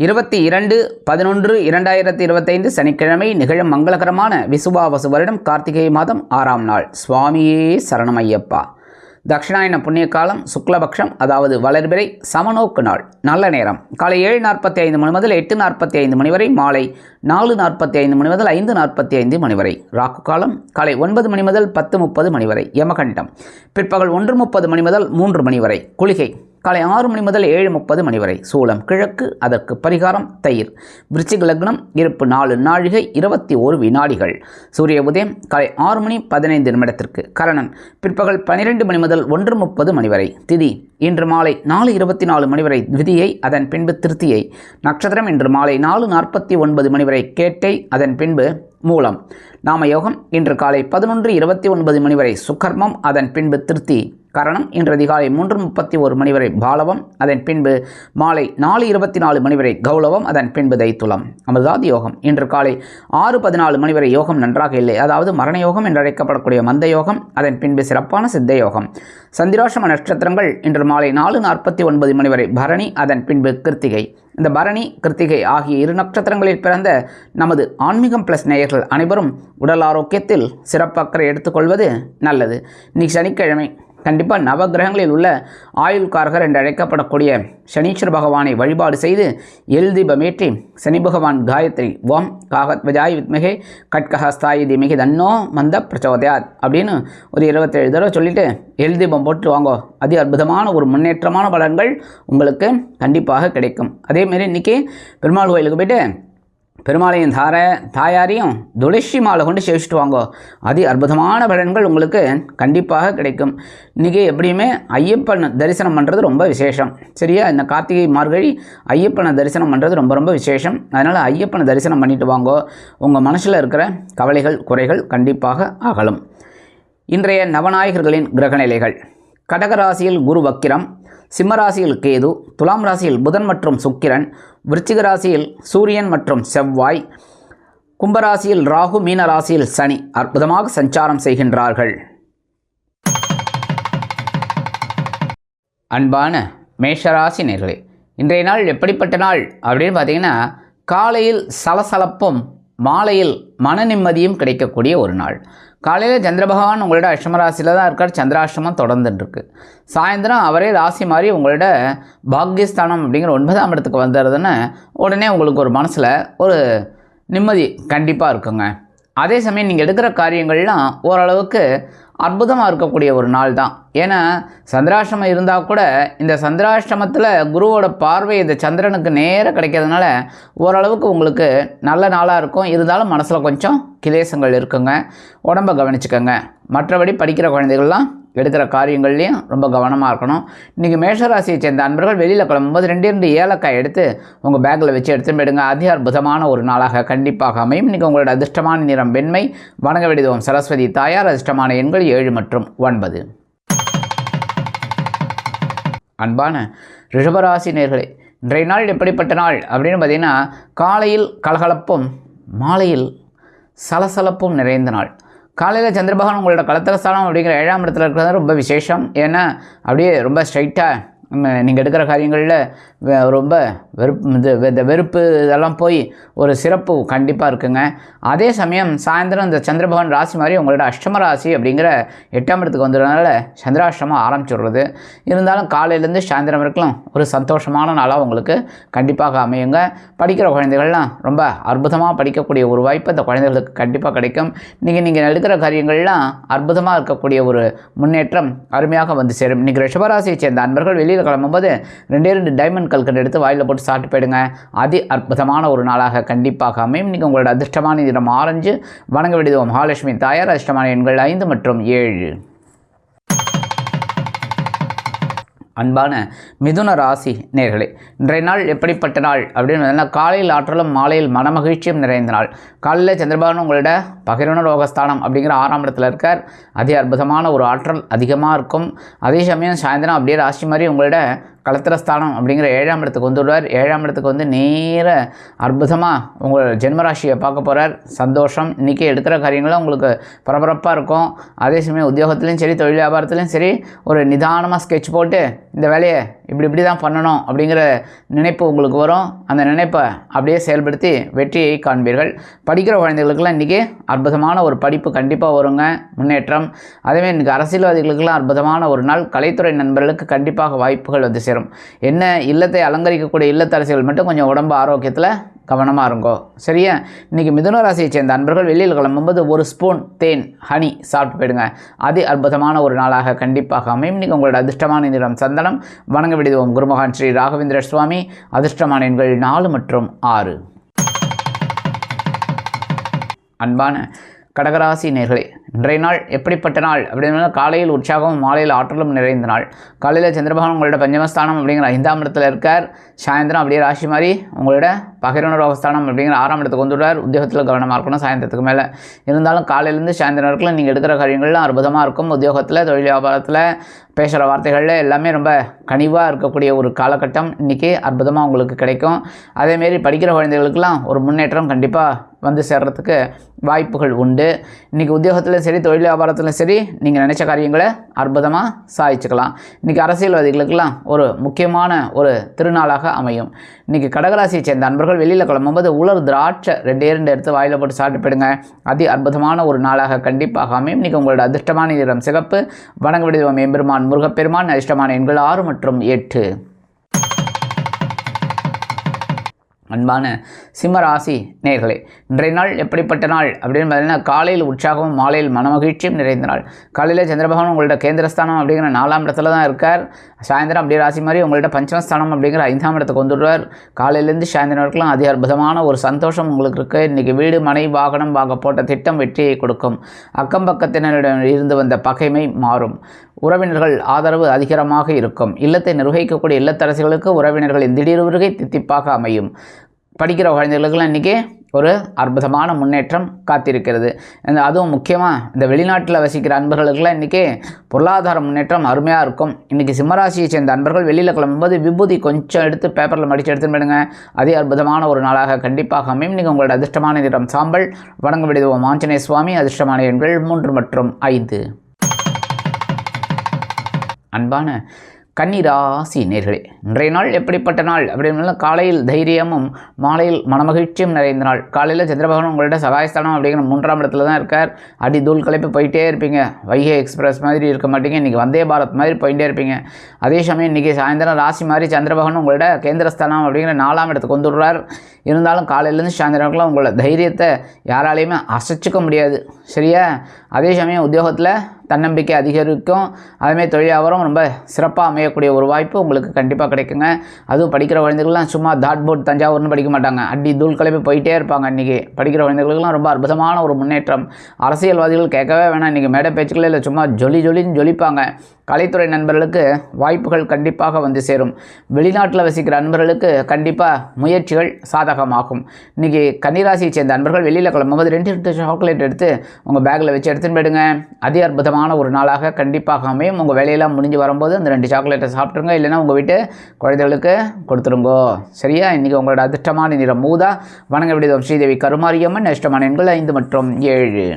இருபத்தி இரண்டு பதினொன்று இரண்டாயிரத்தி இருபத்தைந்து சனிக்கிழமை நிகழும் மங்களகரமான விசுவாவசு வருடம் கார்த்திகை மாதம் ஆறாம் நாள். சுவாமியே சரணமையப்பா. தட்சிணாயன புண்ணிய காலம் சுக்லபக்ஷம் அதாவது வளர்பிறை சமநோக்கு நாள். நல்ல நேரம். காலை ஏழு நாற்பத்தி ஐந்து மணி முதல் எட்டு நாற்பத்தி ஐந்து மணி வரை மாலை நாலு நாற்பத்தி ஐந்து மணி முதல் ஐந்து நாற்பத்தி ஐந்து மணி வரை. ராக்கு காலம் காலை ஒன்பது மணி முதல் பத்து முப்பது மணி வரை. யமகண்டம். பிற்பகல் ஒன்று முப்பது மணி முதல் மூன்று மணி வரை. குளிகை. காலை ஆறு மணி முதல் ஏழு முப்பது மணி வரை. சூளம் கிழக்கு அதற்கு பரிகாரம் தயிர். விருச்சிக லக்னம் இருப்பு நாலு நாழிகை இருபத்தி ஓரு வினாடிகள். சூரிய உதயம் காலை ஆறு மணி பதினைந்து நிமிடத்திற்கு. கரணன் பிற்பகல் பனிரெண்டு மணி முதல் ஒன்று முப்பது மணி வரை. திதி இன்று மாலை நாலு இருபத்தி நாலு மணி வரை. விதியை அதன் பின்பு திருத்தியை. நட்சத்திரம் இன்று மாலை நாலு நாற்பத்தி ஒன்பது மணி வரை. கேட்டை அதன் பின்பு மூலம். நாம யோகம் இன்று காலை பதினொன்று இருபத்தி ஒன்பது மணி வரை சுக்கர்மம் அதன் பின்பு திருத்தி கரணம் இன்று அதிகாலை மூன்று முப்பத்தி ஒரு மணி வரை பாலவம் அதன் பின்பு மாலை நாலு இருபத்தி நாலு மணி வரை கௌலவம் அதன் பின்பு தைத்துலம். அமிர்தாதி யோகம் இன்று காலை ஆறு பதினாலு மணி வரை யோகம் நன்றாக இல்லை. அதாவது மரண யோகம் என்று அழைக்கப்படக்கூடிய மந்த யோகம் அதன் பின்பு சிறப்பான சித்த யோகம். சந்திராசம நட்சத்திரங்கள் இன்று மாலை நாலு நாற்பத்தி ஒன்பது மணி வரை பரணி அதன் பின்பு கிருத்திகை. இந்த பரணி கிருத்திகை ஆகிய இரு நட்சத்திரங்களில் பிறந்த நமது ஆன்மீகம் பிளஸ் நேயர்கள் அனைவரும் உடல் ஆரோக்கியத்தில் சிறப்பக்கறை எடுத்துக்கொள்வது நல்லது. இன்னைக்கு சனிக்கிழமை கண்டிப்பாக நவகிரகங்களில் உள்ள ஆயுள்காரகர் என்று அழைக்கப்படக்கூடிய சனீஸ்வர பகவானை வழிபாடு செய்து எல் தீபமேற்றி சனி பகவான் காயத்ரி ஓம் காகத்வஜாய் வித்மகே கட்கஹஸ்தாயி தீமிகி தன்னோ மந்த பிரச்சோதயாத் அப்படின்னு ஒரு இருபத்தேழு தடவை சொல்லிவிட்டு எல் தீபம் போட்டு வாங்கோ. அதி அற்புதமான ஒரு முன்னேற்றமான பலன்கள் உங்களுக்கு கண்டிப்பாக கிடைக்கும். அதேமாரி இன்றைக்கி பெருமாள் கோயிலுக்கு போயிட்டு பெருமாளையும் தார தாயாரையும் துளசி மாலை கொண்டு சேவிச்சுட்டு வாங்கோ. அதி அற்புதமான பலன்கள் உங்களுக்கு கண்டிப்பாக கிடைக்கும். இன்றைக்கி எப்படியுமே ஐயப்பன் தரிசனம் பண்ணுறது ரொம்ப விசேஷம். சரியா? இந்த கார்த்திகை மார்கழி ஐயப்பனை தரிசனம் பண்ணுறது ரொம்ப ரொம்ப விசேஷம். அதனால் ஐயப்பனை தரிசனம் பண்ணிட்டு வாங்கோ. உங்கள் மனசில் இருக்கிற கவலைகள் குறைகள் கண்டிப்பாக அகலும். இன்றைய நவநாயகர்களின் கிரகநிலைகள். கடகராசியில் குரு வக்கிரம் சிம்மராசியில் கேது துலாம் ராசியில் புதன் மற்றும் சுக்கிரன் விருச்சிக ராசியில் சூரியன் மற்றும் செவ்வாய் கும்பராசியில் ராகு மீன ராசியில் சனி அற்புதமாக சஞ்சாரம் செய்கின்றார்கள். அன்பான மேஷராசி நேர்களே இன்றைய நாள் எப்படிப்பட்ட நாள் அப்படின்னு பார்த்தீங்கன்னா காலையில் சலசலப்பும் மாலையில் மன நிம்மதியும் கிடைக்கக்கூடிய ஒரு நாள். காலையில் சந்திர பகவான் உங்களோட அஷ்டமராசியில் தான் இருக்கார். சந்திராஷ்டமம் தொடர்ந்துட்டுருக்கு. சாயந்தரம் அவரே ராசி மாதிரி உங்களோட பாக்யஸ்தானம் அப்படிங்கிற ஒன்பதாம் இடத்துக்கு வந்துடுதுன்னு உடனே உங்களுக்கு ஒரு மனசில் ஒரு நிம்மதி கண்டிப்பாக இருக்குங்க. அதே சமயம் நீங்கள் எடுக்கிற காரியங்கள்லாம் ஓரளவுக்கு அற்புதமாக இருக்கக்கூடிய ஒரு நாள் தான். ஏன்னா சந்திராஷ்டமம் இருந்தால் கூட இந்த சந்திராஷ்டமத்தில் குருவோட பார்வை இந்த சந்திரனுக்கு நேராக கிடைக்கிறதுனால ஓரளவுக்கு உங்களுக்கு நல்ல நாளாக இருக்கும். இருந்தாலும் மனசில் கொஞ்சம் கிலேசங்கள் இருக்குங்க. உடம்ப கவனிச்சுக்கோங்க. மற்றபடி படிக்கிற குழந்தைகள்லாம் எடுக்கிற காரியங்கள்லையும் ரொம்ப கவனமாக இருக்கணும். இன்றைக்கி மேஷராசியை சேர்ந்த அன்பர்கள் வெளியில் கிளம்பும்போது ரெண்டு ரெண்டு ஏலக்காய் எடுத்து உங்கள் பேக்கில் வச்சு எடுத்து போயிடுங்க. அதி அற்புதமான ஒரு நாளாக கண்டிப்பாக அமையும். இன்றைக்கி உங்களோட அதிர்ஷ்டமான நிறம் வெண்மை வணங்க வேண்டியதும் சரஸ்வதி தாயார். அதிர்ஷ்டமான எண்கள் ஏழு மற்றும் ஒன்பது. அன்பான ரிஷபராசி நேர்களே இன்றைய நாள் எப்படிப்பட்ட நாள் அப்படின்னு பார்த்தீங்கன்னா காலையில் கலகலப்பும் மாலையில் சலசலப்பும் நிறைந்த நாள். காலையில் சந்திரபகவான் உங்களோட கலத்திரஸ்தானம் அப்படிங்கிற ஏழாம் இடத்துல இருக்கிறது ரொம்ப விசேஷம். ஏன்னா அப்படியே ரொம்ப ஸ்ட்ரைட்டாக நீங்கள் எடுக்கிற காரியங்களில் ரொம்ப வெறுப்பு இது வெ- இந்த வெறுப்பு இதெல்லாம் போய் ஒரு சிறப்பு கண்டிப்பாக இருக்குங்க. அதே சமயம் சாயந்தரம் இந்த சந்திரபவன் ராசி மாதிரி உங்களோட அஷ்டம ராசி அப்படிங்கிற எட்டாம் இடத்துக்கு வந்துடுறதுனால சந்திராஷ்டமம் ஆரம்பிச்சுடுறது. இருந்தாலும் காலையிலேருந்து சாயந்தரம் வரைக்கும் ஒரு சந்தோஷமான நாளாக உங்களுக்கு கண்டிப்பாக அமையுங்க. படிக்கிற குழந்தைகள்லாம் ரொம்ப அற்புதமாக படிக்கக்கூடிய ஒரு வாய்ப்பு அந்த குழந்தைகளுக்கு கண்டிப்பாக கிடைக்கும். நீங்கள் நீங்கள் எடுக்கிற காரியங்கள்லாம் அற்புதமாக இருக்கக்கூடிய ஒரு முன்னேற்றம் அருமையாக வந்து சேரும். இன்றைக்கி ரிஷபராசியை சேர்ந்த அன்பர்கள் வெளியில் கிளம்பும்போது ரெண்டே ரெண்டு டைமண்ட் கல்கண்டு எடுத்து வாயில் போட்டு சாப்பிட்டு போயிடுங்க. அதி அற்புதமான ஒரு நாளாக கண்டிப்பாக அமையும். இன்றைக்கி உங்களோட அதிர்ஷ்டமான நிறம் ஆரஞ்சு. வணங்க விடுவோம் மகாலட்சுமி தாயார் அதிர்ஷ்டமான எண்கள் ஐந்து மற்றும் ஏழு. அன்பான மிதுன ராசி நேர்களே இன்றைய நாள் எப்படிப்பட்ட நாள் அப்படின்னு பார்த்தீங்கன்னா காலையில் ஆற்றலும் மாலையில் மனமகிழ்ச்சியும் நிறைந்த நாள். காலையில் சந்திரபாபு உங்களோட பகிரன ரோகஸ்தானம் அப்படிங்கிற ஆறாம் இடத்துல இருக்கார். அதி அற்புதமான ஒரு ஆற்றல் அதிகமாக இருக்கும். அதே சமயம் சாயந்தரம் அப்படியே ராசி மாதிரி உங்களோட கலத்திரஸ்தானம் அப்படிங்கிற ஏழாம் இடத்துக்கு வந்துடுவார் ஏழாம் இடத்துக்கு வந்து நேர அற்புதமாக உங்கள் ஜென்மராசியை பார்க்க போகிறார் சந்தோஷம். இன்றைக்கி எடுக்கிற காரியங்களும் உங்களுக்கு பரபரப்பாக இருக்கும். அதே சமயம் உத்தியோகத்துலேயும் சரி தொழில் வியாபாரத்துலேயும் சரி ஒரு நிதானமாக ஸ்கெட்ச் போட்டு இந்த வேலையை இப்படி இப்படி தான் பண்ணணும் அப்படிங்கிற நினைப்பு உங்களுக்கு வரும். அந்த நினைப்பை அப்படியே செயல்படுத்தி வெற்றியை காண்பீர்கள். படிக்கிற குழந்தைகளுக்கெல்லாம் இன்றைக்கி அற்புதமான ஒரு படிப்பு கண்டிப்பாக வருங்க. முன்னேற்றம். அதேமாதிரி இன்றைக்கி அரசியல்வாதிகளுக்கெல்லாம் அற்புதமான ஒரு நாள். கலைத்துறை நண்பர்களுக்கு கண்டிப்பாக வாய்ப்புகள் வந்து சேரும். என்ன இல்லத்தை அலங்கரிக்கக்கூடிய இல்லத்தரசிகள் மட்டும் கொஞ்சம் உடம்பு ஆரோக்கியத்தில் கவனமாக இருங்கோ. சரியா? இன்றைக்கி மிதுன ராசியை சேர்ந்த அன்பர்கள் வெளியில் கிளம்பும்போது ஒரு ஸ்பூன் தேன் ஹனி சாப்பிட்டு போயிடுங்க. அதி அற்புதமான ஒரு நாளாக கண்டிப்பாக அமையும். இன்றைக்கி உங்களோட அதிர்ஷ்டமான நிறம் சந்தனம். வணங்க விடுவோம் குருமகான் ஸ்ரீ ராகவேந்திர சுவாமி. அதிர்ஷ்டமான எண்கள் நாலு மற்றும் ஆறு. அன்பான கடகராசி நேர்களே இன்றைய நாள் எப்படிப்பட்ட நாள் அப்படின்னா காலையில் உற்சாகமும் மாலையில் ஆற்றலும் நிறைந்த நாள். காலையில் சந்திரபகவான் உங்களோட பஞ்சமஸ்தானம் அப்படிங்கிற ஐந்தாம் இடத்துல இருக்கார். சாயந்தரம் அப்படியே ராசி மாதிரி உங்களோட பகிரன ரோகஸ்தானம் அப்படிங்கிற ஆறாம் இடத்துக்கு வந்துவிடுவார் உத்தியோகத்தில் கவனமாக இருக்கணும். சாயந்தரத்துக்கு மேலே இருந்தாலும் காலையிலேருந்து சாயந்தரம் வரைக்கும் நீங்கள் எடுக்கிற காரியங்கள்லாம் அற்புதமாக இருக்கும். உத்தியோகத்தில் தொழில் வியாபாரத்தில் பேசுகிற வார்த்தைகளில் எல்லாமே ரொம்ப கனிவாக இருக்கக்கூடிய ஒரு காலகட்டம். இன்றைக்கி அற்புதமாக உங்களுக்கு கிடைக்கும். அதேமாரி படிக்கிற குழந்தைகளுக்கெல்லாம் ஒரு முன்னேற்றம் கண்டிப்பாக வந்து சேர்றதுக்கு வாய்ப்புகள் உண்டு. இன்றைக்கி உத்தியோகத்தில் உத்தியோகத்திலும் சரி தொழில் வியாபாரத்திலும் சரி நீங்கள் நினச்ச காரியங்களை அற்புதமாக சாதிச்சுக்கலாம். இன்றைக்கி அரசியல்வாதிகளுக்கெல்லாம் ஒரு முக்கியமான ஒரு திருநாளாக அமையும். இன்றைக்கி கடகராசியை சேர்ந்த அன்பர்கள் வெளியில் கிளம்பும்போது உலர் திராட்சை ரெண்டே ரெண்டு எடுத்து வாயில் போட்டு சாப்பிட்டு போயிடுங்க. அதி அற்புதமான ஒரு நாளாக கண்டிப்பாக அமையும். இன்றைக்கி உங்களோட அதிர்ஷ்டமான நிறம் சிகப்பு. வணங்க விடுவோம் எம்பெருமான் முருகப்பெருமான் அதிர்ஷ்டமான எண்கள் ஆறு மற்றும் எட்டு. அன்பான சிம்மராசி நேர்களே இன்றைய நாள் எப்படிப்பட்ட நாள்? அப்படின்னு பார்த்தீங்கன்னா காலையில் உற்சாகமும் மாலையில் மனமகிழ்ச்சியும் நிறைந்த நாள். காலையில் சந்திரபகவான் உங்களோட கேந்திரஸ்தானம் அப்படிங்கிற நாலாம் இடத்துல தான் இருக்கார். சாயந்தரம் அப்படியே ராசி மாதிரி உங்கள்ட்ட பஞ்சமஸ்தானம் அப்படிங்கிற ஐந்தாம் இடத்துக்கு வந்துடுவார். காலையிலேருந்து சாயந்தரம் வரைக்கும் அதி அற்புதமான ஒரு சந்தோஷம் உங்களுக்கு இருக்குது இன்றைக்கி வீடு மனை வாகனம் வாங்க போட்ட திட்டம் வெற்றியை கொடுக்கும். அக்கம் பக்கத்தினரிடம் இருந்து வந்த பகைமை மாறும். உறவினர்கள் ஆதரவு அதிகரமாக இருக்கும். இல்லத்தை நிர்வகிக்கக்கூடிய இல்லத்தரசிகளுக்கு உறவினர்களின் திடீர் வருகை தித்திப்பாக அமையும். படிக்கிற குழந்தைகளுக்கெல்லாம் இன்றைக்கி ஒரு அற்புதமான முன்னேற்றம் காத்திருக்கிறது. இந்த அதுவும் முக்கியமாக இந்த வெளிநாட்டில் வசிக்கிற அன்பர்களுக்கெல்லாம் இன்றைக்கி பொருளாதார முன்னேற்றம் அருமையாக இருக்கும். இன்றைக்கி சிம்மராசியை சேர்ந்த அன்பர்கள் வெளியில் கிளம்பும்போது விபூதி கொஞ்சம் எடுத்து பேப்பரில் மடித்து எடுத்துன்னு போயிடுங்க. அதே அற்புதமான ஒரு நாளாக கண்டிப்பாக அமையும். இன்றைக்கி உங்களோட அதிர்ஷ்டமான நிறம் சாம்பல். வணங்க விடுவோம் ஆஞ்சநேய சுவாமி அதிர்ஷ்டமான எண்கள் மூன்று மற்றும் ஐந்து. அன்பான கன்னிராசி நேர்களே இன்றைய நாள் எப்படிப்பட்ட நாள்? அப்படின்னு காலையில் தைரியமும் மாலையில் மனமகிழ்ச்சியும் நிறைந்த நாள். காலையில் சந்திரபகவான் உங்கள்ட்ட சகாயஸ்தானம் அப்படிங்கிற மூன்றாம் இடத்துல தான் இருக்கார். அடி தூள் கலைப்பு போயிட்டே இருப்பீங்க. வைகை எக்ஸ்பிரஸ் மாதிரி இருக்க மாட்டீங்க. இன்றைக்கி வந்தே பாரத் மாதிரி போயிட்டே இருப்பீங்க. அதே சமயம் இன்றைக்கி சாயந்தரம் ராசி மாதிரி சந்திரபகவான் உங்கள்கிட்ட கேந்திரஸ்தானம் அப்படிங்கிற நாலாம் இடத்துக்கு வந்துடுறார். இருந்தாலும் காலையிலேருந்து சாயந்தரம்லாம் உங்களோட தைரியத்தை யாராலையுமே அசைச்சிக்க முடியாது. சரியா? அதே சமயம் உத்தியோகத்தில் தன்னம்பிக்கை அதிகரிக்கும். அதுமாரி தொழிலாவரம் ரொம்ப சிறப்பாக அமையக்கூடிய ஒரு வாய்ப்பு உங்களுக்கு கண்டிப்பாக கிடைக்குங்க. அதுவும் படிக்கிற குழந்தைகள்லாம் சும்மா தாட் போர்ட் தஞ்சாவூர்னு படிக்க மாட்டாங்க. அடி தூள் கிளம்பி போயிட்டே இருப்பாங்க இன்றைக்கி படிக்கிற குழந்தைகளுக்கெல்லாம் ரொம்ப அற்புதமான ஒரு முன்னேற்றம். அரசியல்வாதிகள் கேட்கவே வேணாம். இன்றைக்கி மேடை பேச்சுக்களே இல்லை சும்மா ஜொலி ஜொலின்னு ஜொலிப்பாங்க. கலைத்துறை நண்பர்களுக்கு வாய்ப்புகள் கண்டிப்பாக வந்து சேரும். வெளிநாட்டில் வசிக்கிற நண்பர்களுக்கு கண்டிப்பாக முயற்சிகள் சாதகமாகும். இன்றைக்கி கன்னிராசியை சேர்ந்த நண்பர்கள் வெளியில் கிளம்பும்போது ரெண்டு ரெண்டு சாக்லேட் எடுத்து உங்கள் பேக்கில் வச்சு எடுத்துன்னு போயிடுங்க. அதி அற்புதமான ஒரு நாளாக கண்டிப்பாக அமையும். உங்கள் வேலையெல்லாம் முடிஞ்சு வரும்போது அந்த ரெண்டு சாக்லேட்டை சாப்பிட்ருங்க இல்லைன்னா உங்கள் வீட்டு குழந்தைகளுக்கு கொடுத்துருங்கோ. சரியா? இன்றைக்கி உங்களோட அதிர்ஷ்டமான நிறம் மூதா. வணங்க விடுதோம். ஸ்ரீதேவி கருமாரியம்மன் இஷ்டமான எண்கள் ஐந்து மற்றும் ஏழு.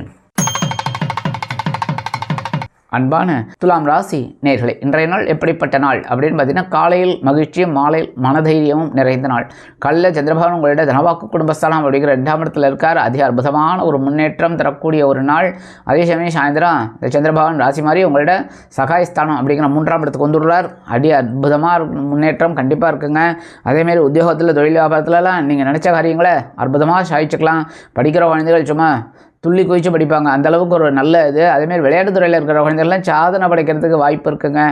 அன்பான துலாம் ராசி நேர்களை இன்றைய நாள் எப்படிப்பட்ட நாள்? அப்படின்னு பார்த்தீங்கன்னா காலையில் மகிழ்ச்சியும் மாலையில் மனதைரியமும் நிறைந்த நாள். காலையில் சந்திரபவன் உங்களிட தனவாக்கு குடும்பஸ்தானம் அப்படிங்கிற ரெண்டாம் இடத்துல இருக்கார். அதிக அற்புதமான ஒரு முன்னேற்றம் தரக்கூடிய ஒரு நாள். அதே சமயம் சாயந்தரம் இந்த சந்திரபவன் ராசி மாதிரி உங்களோட சகாயஸ்தானம் அப்படிங்கிற மூன்றாம் இடத்துக்கு வந்துடுறார். அடி அற்புதமாக முன்னேற்றம் கண்டிப்பாக இருக்குங்க. அதேமாரி உத்தியோகத்தில் தொழில் வியாபாரத்துலலாம் நீங்கள் நினச்ச காரியங்களை அற்புதமாக சாய்ச்சிக்கலாம் படிக்கிற குழந்தைகள் சும்மா துள்ளி குதிச்சு படிப்பாங்க. அந்தளவுக்கு ஒரு நல்ல இது. அதேமாரி விளையாட்டுத்துறையில் இருக்கிற குழந்தைகள்லாம் சாதனை படைக்கிறதுக்கு வாய்ப்பு இருக்குங்க.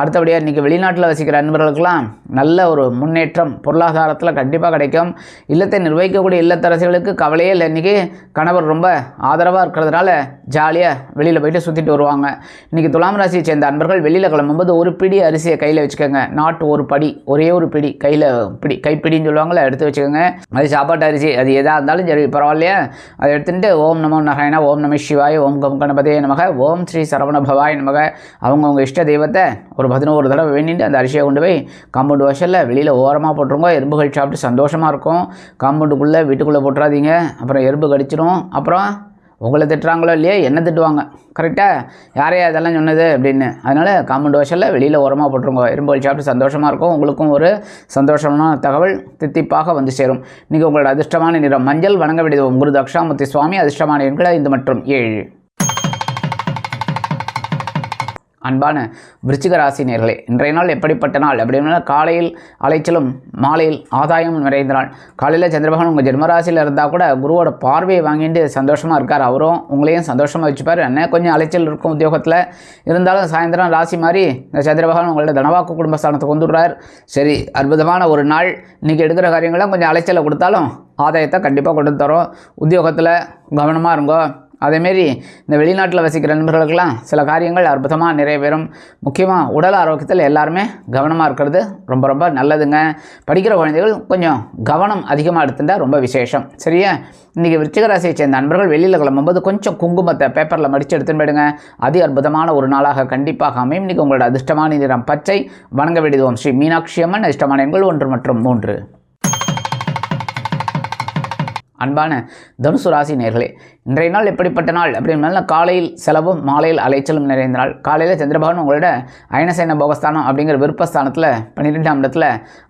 அடுத்தபடியாக இன்றைக்கி வெளிநாட்டில் வசிக்கிற அன்பர்களுக்கெல்லாம் நல்ல ஒரு முன்னேற்றம் பொருளாதாரத்தில் கண்டிப்பாக கிடைக்கும். இல்லத்தை நிர்வகிக்கக்கூடிய இல்லத்தரசிகளுக்கு கவலையே இல்லை. இன்றைக்கி கணவர் ரொம்ப ஆதரவாக இருக்கிறதுனால ஜாலியாக வெளியில் போயிட்டு சுற்றிட்டு வருவாங்க. இன்றைக்கி துலாம் ராசியை சேர்ந்த அன்பர்கள் வெளியில் கிளம்பும்போது ஒரு பிடி அரிசியை கையில் வச்சுக்கோங்க. நாட்டு ஒரு படி ஒரே ஒரு பிடி கையில் பிடி கைப்பிடின்னு சொல்லுவாங்களே எடுத்து வச்சுக்கோங்க. அது சாப்பாட்டு அரிசி அது எதாக இருந்தாலும் சரி பரவாயில்லையா? அதை எடுத்துகிட்டு ஓம் நம்ம நமோ நாராயணா ஓம் நம சிவாய் ஓம் கம் கணபதே நமக ஓம் ஸ்ரீ சரவண பவாய் நமக அவங்கவுங்க இஷ்ட தெய்வத்தை ஒரு பதினோரு தடவை வேண்டிட்டு அந்த அரிசியை கொண்டு போய் காம்பவுண்டு வாசலில் வெளியில் ஓரமாக போட்டுருங்க. எறும்புகள் சாப்பிட்டு சந்தோஷமாக இருக்கும். காம்பவுண்டுக்குள்ளே வீட்டுக்குள்ளே போட்டுறாதீங்க. அப்புறம் எறும்பு கடிச்சிடும் அப்புறம் உங்களை திட்டுறாங்களோ இல்லையோ என்ன திட்டுவாங்க. கரெக்டாக யாரையா இதெல்லாம் சொன்னது அப்படின்னு. அதனால் காமெண்ட் வாசலில் வெளியில் ஓரமாக போட்டுருங்க. எறும்புகள் சாப்பிட்டு சந்தோஷமாக இருக்கும். உங்களுக்கும் ஒரு சந்தோஷமான தகவல் தித்திப்பாக வந்து சேரும். இன்றைக்கி உங்களோட அதிர்ஷ்டமான நிறம் மஞ்சள் வணங்க வேண்டியது குரு தக்ஷாமூர்த்தி சுவாமி அதிர்ஷ்டமான எண்களை ஐந்து மற்றும் ஏழு. அன்பான விருச்சிக ராசி நேர்களே இன்றைய நாள் எப்படிப்பட்ட நாள்? அப்படின்னா காலையில் அலைச்சலும் மாலையில் ஆதாயமும் நிறைந்த நாள். காலையில் சந்திரபகவான் உங்கள் ஜென்மராசியில் இருந்தால் கூட குருவோட பார்வையை வாங்கிட்டு சந்தோஷமாக இருக்கார். அவரும் உங்களையும் சந்தோஷமாக வச்சுப்பார். என்ன கொஞ்சம் அலைச்சல் இருக்கும் உத்தியோகத்தில். இருந்தாலும் சாயந்தரம் ராசி மாதிரி இந்த சந்திரபகவான் உங்களோட தனவாக்கு குடும்பஸ்தானத்துக்கு வந்துடுறார். சரி அற்புதமான ஒரு நாள். இன்றைக்கி எடுக்கிற காரியங்கள்லாம் கொஞ்சம் அலைச்சலை கொடுத்தாலும் ஆதாயத்தை கண்டிப்பாக கொண்டு தரோம். உத்தியோகத்தில் கவனமாக இருங்கோ. அதேமாரி இந்த வெளிநாட்டில் வசிக்கிற நண்பர்களுக்கெல்லாம் சில காரியங்கள் அற்புதமாக நிறைவேறும் முக்கியமாக உடல் ஆரோக்கியத்தில் எல்லாருமே கவனமாக இருக்கிறது ரொம்ப ரொம்ப நல்லதுங்க. படிக்கிற குழந்தைகள் கொஞ்சம் கவனம் அதிகமாக எடுத்துட்டா ரொம்ப விசேஷம். சரியா? இன்றைக்கி விருச்சிக ராசியை சேர்ந்த நண்பர்கள் வெளியில் கிளம்பும்போது கொஞ்சம் குங்குமத்தை பேப்பரில் மடித்து எடுத்துன்னு போயிடுங்க. அதி அற்புதமான ஒரு நாளாக கண்டிப்பாக அமையும். இன்றைக்கி உங்களோட அதிர்ஷ்டமான நிறம் பச்சை. வணங்க வேண்டியது ஸ்ரீ மீனாட்சி அம்மன். அதிர்ஷ்டமான எண்கள் ஒன்று மற்றும் மூன்று. அன்பான தனுசு ராசி நேர்களே இன்றைய நாள் எப்படிப்பட்ட நாள்? அப்படின்னா காலையில் செலவும் மாலையில் அலைச்சலும் நிறைந்த நாள். காலையில் சந்திரபகவான் உங்களோட அயனசேன போகஸ்தானம் அப்படிங்கிற விருப்பஸ்தானத்தில் பன்னிரெண்டாம் இடத்துல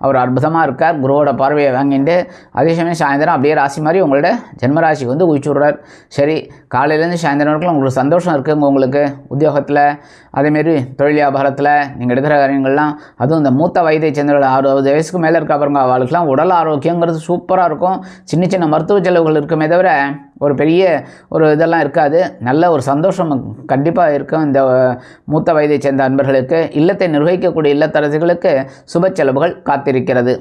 அவர் அற்புதமாக இருக்கார். குருவோட பார்வையை வாங்கிட்டு அதே சமயம் சாயந்தரம் அப்படியே ராசி மாதிரி உங்களோட ஜென்மராசிக்கு வந்து உயிச்சுடுறார் சரி காலையிலேருந்து சாயந்தரம் வரைக்கும் உங்களுக்கு சந்தோஷம் இருக்குங்க உங்களுக்கு உத்தியோகத்தில் அதேமாரி தொழில் வியாபாரத்தில் நீங்கள் எடுக்கிற காரியங்கள்லாம் அதுவும் இந்த மூத்த வயதை சேர்ந்தவர்கள் அறுபது வயசுக்கு மேலே இருக்க பாருங்க அவளுக்குலாம் உடல் ஆரோக்கியங்கிறது சூப்பராக இருக்கும். சின்ன சின்ன மருத்துவ செலவுகள் இருக்குமே தவிர ஒரு பெரிய ஒரு இதெல்லாம் இருக்காது. நல்ல ஒரு சந்தோஷம் கண்டிப்பாக இருக்கும். இந்த மூத்த வயதை சேர்ந்த அன்பர்களுக்கு இல்லத்தை நிர்வகிக்கக்கூடிய இல்லத்தரசிகளுக்கு சுப செலவுகள் காத்திருக்கிறது.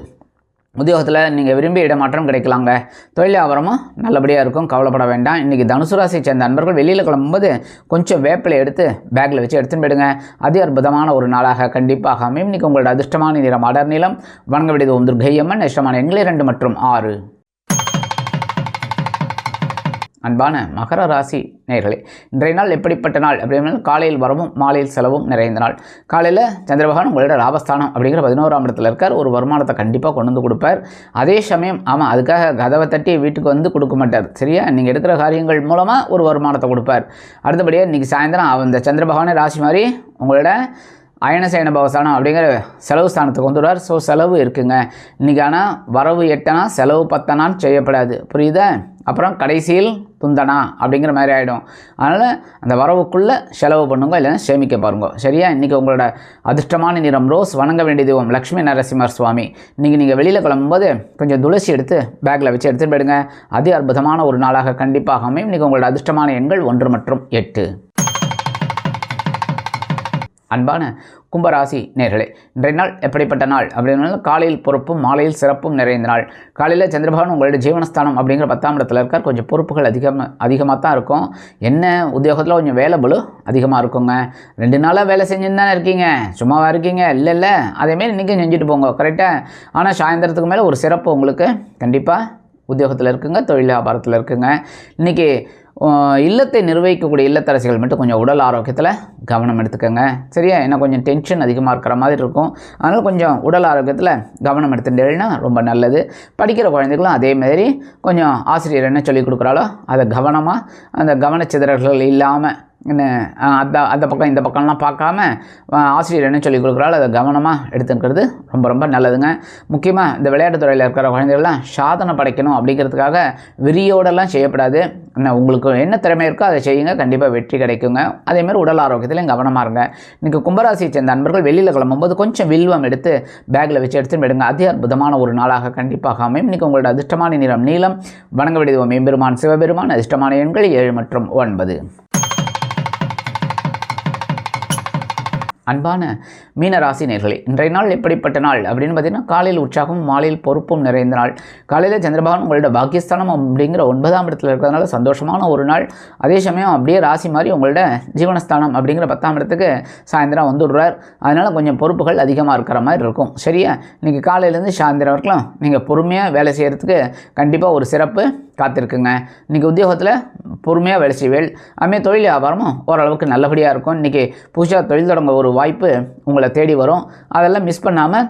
உத்தியோகத்தில் நீங்கள் விரும்பிய இடமாற்றம் கிடைக்கலாங்க. தொழில் வியாபாரமும் நல்லபடியாக இருக்கும். கவலைப்பட வேண்டாம். இன்றைக்கி தனுசு ராசியை சேர்ந்த நண்பர்கள் வெளியில் கிளம்பும்போது கொஞ்சம் வேப்பிலை எடுத்து பேக்கில் வச்சு எடுத்துன்னு போயிடுங்க. அதி அற்புதமான ஒரு நாளாக கண்டிப்பாக அமையும். இன்றைக்கி உங்களோட அதிர்ஷ்டமான நிறம் அடர் நிலம் வணங்க வேண்டியது ஒன்று கையம்மன் இஷ்டமான எங்களை ரெண்டு மற்றும் ஆறு. அன்பான மகர ராசி நேர்களே இன்றைய நாள் எப்படிப்பட்ட நாள் அப்படின்னா காலையில் வரவும் மாலையில் செலவும் நிறைந்த நாள். காலையில் சந்திரபகவான் உங்களோட லாபஸ்தானம் அப்படிங்கிற பதினோராம் இடத்துல இருக்கார். ஒரு வருமானத்தை கண்டிப்பாக கொண்டு வந்து கொடுப்பார். அதே சமயம் ஆமாம் அதுக்காக கதவை தட்டி வீட்டுக்கு வந்து கொடுக்க மாட்டார். சரியா? நீங்கள் எடுக்கிற காரியங்கள் மூலமாக ஒரு வருமானத்தை கொடுப்பார். அடுத்தபடியாக இன்றைக்கி சாயந்தரம் அந்த சந்திரபகவானே ராசி மாதிரி உங்களோட அயனசயன பவசானம் அப்படிங்கிற செலவு ஸ்தானத்துக்கு வந்துடுவார். ஸோ செலவு இருக்குங்க. இன்றைக்கி ஆனால் வரவு எட்டனா செலவு பத்தனான்னு செய்யப்படாது. புரியுதா? அப்புறம் கடைசியில் துந்தனா அப்படிங்கிற மாதிரி ஆகிடும் அதனால் அந்த வரவுக்குள்ளே செலவு பண்ணுங்க இல்லைன்னா சேமிக்க பாருங்க. சரியா? இன்றைக்கி உங்களோட அதிர்ஷ்டமான நிறம் ரோஸ் வணங்க வேண்டிய தெய்வம் லக்ஷ்மி நரசிம்மர் சுவாமி. இன்றைக்கி நீங்கள் வெளியில் கிளம்பும்போது கொஞ்சம் துளசி எடுத்து பேக்கில் வச்சு எடுத்துகிட்டு போயிடுங்க. அதி அற்புதமான ஒரு நாளாக கண்டிப்பாக அமையும். இன்றைக்கி உங்களோட அதிர்ஷ்டமான எண்கள் ஒன்று மற்றும் எட்டு. அன்பான கும்பராசி நேர்களே இன்றைய நாள் எப்படிப்பட்ட நாள்? அப்படின்னா காலையில் பொறுப்பும் மாலையில் சிறப்பும் நிறைந்த நாள். காலையில் சந்திரபகவான் உங்களுடைய ஜீவனஸ்தானம் அப்படிங்கிற பத்தாம் இடத்துல இருக்கார். கொஞ்சம் பொறுப்புகள் அதிகமாக அதிகமாக தான் இருக்கும். என்ன உத்தியோகத்தில் கொஞ்சம் வேலை பலு அதிகமாக இருக்குங்க. ரெண்டு நாளாக வேலை செஞ்சுன்னு தானே இருக்கீங்க. சும்மாவாக இருக்கீங்க? இல்லை இல்லை. அதேமாரி இன்றைக்கும் செஞ்சுட்டு போங்க. கரெக்டாக ஆனால் சாயந்தரத்துக்கு மேலே ஒரு சிறப்பு உங்களுக்கு கண்டிப்பாக உத்தியோகத்தில் இருக்குங்க தொழில் வியாபாரத்தில் இருக்குங்க. இன்றைக்கி இல்லத்தை நிர்வகிக்கக்கூடிய இல்லத்தரசிகள் மட்டும் கொஞ்சம் உடல் ஆரோக்கியத்தில் கவனம் எடுத்துக்கோங்க. சரியா? ஏன்னா கொஞ்சம் டென்ஷன் அதிகமாக இருக்கிற மாதிரி இருக்கும். அதனால் கொஞ்சம் உடல் ஆரோக்கியத்தில் கவனம் எடுத்துட்டேன்னா ரொம்ப நல்லது. படிக்கிற குழந்தைகளும் அதேமாதிரி கொஞ்சம் ஆசிரியர் என்ன சொல்லி கொடுக்குறாலோ அதை கவனமாக அந்த கவனச்சிதறல்கள் இல்லாமல் என்ன? அந்த அந்த பக்கம் இந்த பக்கம்லாம் பார்க்காம ஆசிரியர் என்ன சொல்லி கொடுக்குறாலோ அதை கவனமாக எடுத்துக்கிறது ரொம்ப ரொம்ப நல்லதுங்க. முக்கியமாக இந்த விளையாட்டுத் துறையில் இருக்கிற குழந்தைகள்லாம் சாதனை படைக்கணும் அப்படிங்கிறதுக்காக விரியோடெல்லாம் செய்யப்படாது. என்ன உங்களுக்கு என்ன திறமை இருக்கோ அதை செய்யுங்க. கண்டிப்பாக வெற்றி கிடைக்குங்க. அதேமாதிரி உடல் ஆரோக்கியத்திலையும் கவனமாக இருங்க. இன்றைக்கி கும்பராசியை சேர்ந்த நண்பர்கள் வெளியில் கிளம்பும்போது கொஞ்சம் வில்வம் எடுத்து பேக்கில் வச்சு எடுத்து விடுங்க அதி அற்புதமான ஒரு நாளாக கண்டிப்பாக அமையும். இன்றைக்கி உங்களோட அதிர்ஷ்டமான நிறம் நீளம் வணங்க விடுவோம். மேம்பெருமான் சிவபெருமான். அதிர்ஷ்டமான எண்கள் ஏழு மற்றும் ஒன்பது. அன்பான மீன ராசி நேர்களே இன்றைய நாள் எப்படிப்பட்ட நாள்? அப்படின்னு பார்த்தீங்கன்னா காலையில் உற்சாகமும் மாலையில் பொறுப்பும் நிறைந்த நாள். காலையில் சந்திரபகவான் உங்களோட பாக்கியஸ்தானம் அப்படிங்கிற ஒன்பதாம் இடத்துல இருக்கிறதுனால சந்தோஷமான ஒரு நாள். அதே சமயம் அப்படியே ராசி மாதிரி உங்களோட ஜீவனஸ்தானம் அப்படிங்கிற பத்தாம் இடத்துக்கு சாயந்தரம் வந்துடுறார். அதனால் கொஞ்சம் பொறுப்புகள் அதிகமாக இருக்கிற மாதிரி இருக்கும். சரியா? இன்றைக்கி காலையிலேருந்து சாயந்தரம் வரைக்கும் நீங்கள் பொறுமையாக வேலை செய்கிறதுக்கு கண்டிப்பாக ஒரு சிறப்பு. காத்திருக்குங்க. இன்றைக்கி உத்தியோகத்தில் பொறுமையாக வேலை செய்வேல் அதுமாதிரி தொழில் வியாபாரமும் ஓரளவுக்கு நல்லபடியாக இருக்கும். இன்றைக்கி புதுசாக தொழில் தொடங்க ஒரு வாய்ப்பு உங்களை தேடி வரும். அதெல்லாம் மிஸ் பண்ணாமல்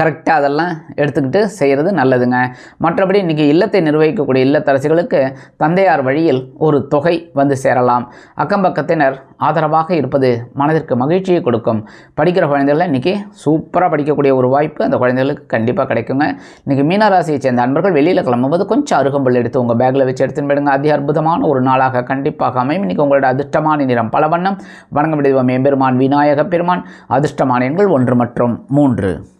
கரெக்டாக அதெல்லாம் எடுத்துக்கிட்டு செய்கிறது நல்லதுங்க. மற்றபடி இன்றைக்கி இல்லத்தை நிர்வகிக்கக்கூடிய இல்லத்தரசிகளுக்கு தந்தையார் வழியில் ஒரு தொகை வந்து சேரலாம். அக்கம்பக்கத்தினர் ஆதரவாக இருப்பது மனதிற்கு மகிழ்ச்சியை கொடுக்கும். படிக்கிற குழந்தைகளை இன்றைக்கி சூப்பராக படிக்கக்கூடிய ஒரு வாய்ப்பு அந்த குழந்தைகளுக்கு கண்டிப்பாக கிடைக்குங்க. இன்றைக்கி மீனராசியை சேர்ந்த அன்பர்கள் வெளியில் கிளம்பும்போது கொஞ்சம் அருகம்புல் எடுத்து உங்கள் பேக்கில் வச்சு எடுத்துன்னு போயிடுங்க. அதி அற்புதமான ஒரு நாளாக கண்டிப்பாக அமையும். இன்றைக்கி உங்களோட அதிர்ஷ்டமான நிறம் பல வண்ணம் வணங்க விடுவோம். எம்பெருமான் விநாயக பெருமான். அதிர்ஷ்டமான எண்கள் ஒன்று மற்றும் மூன்று.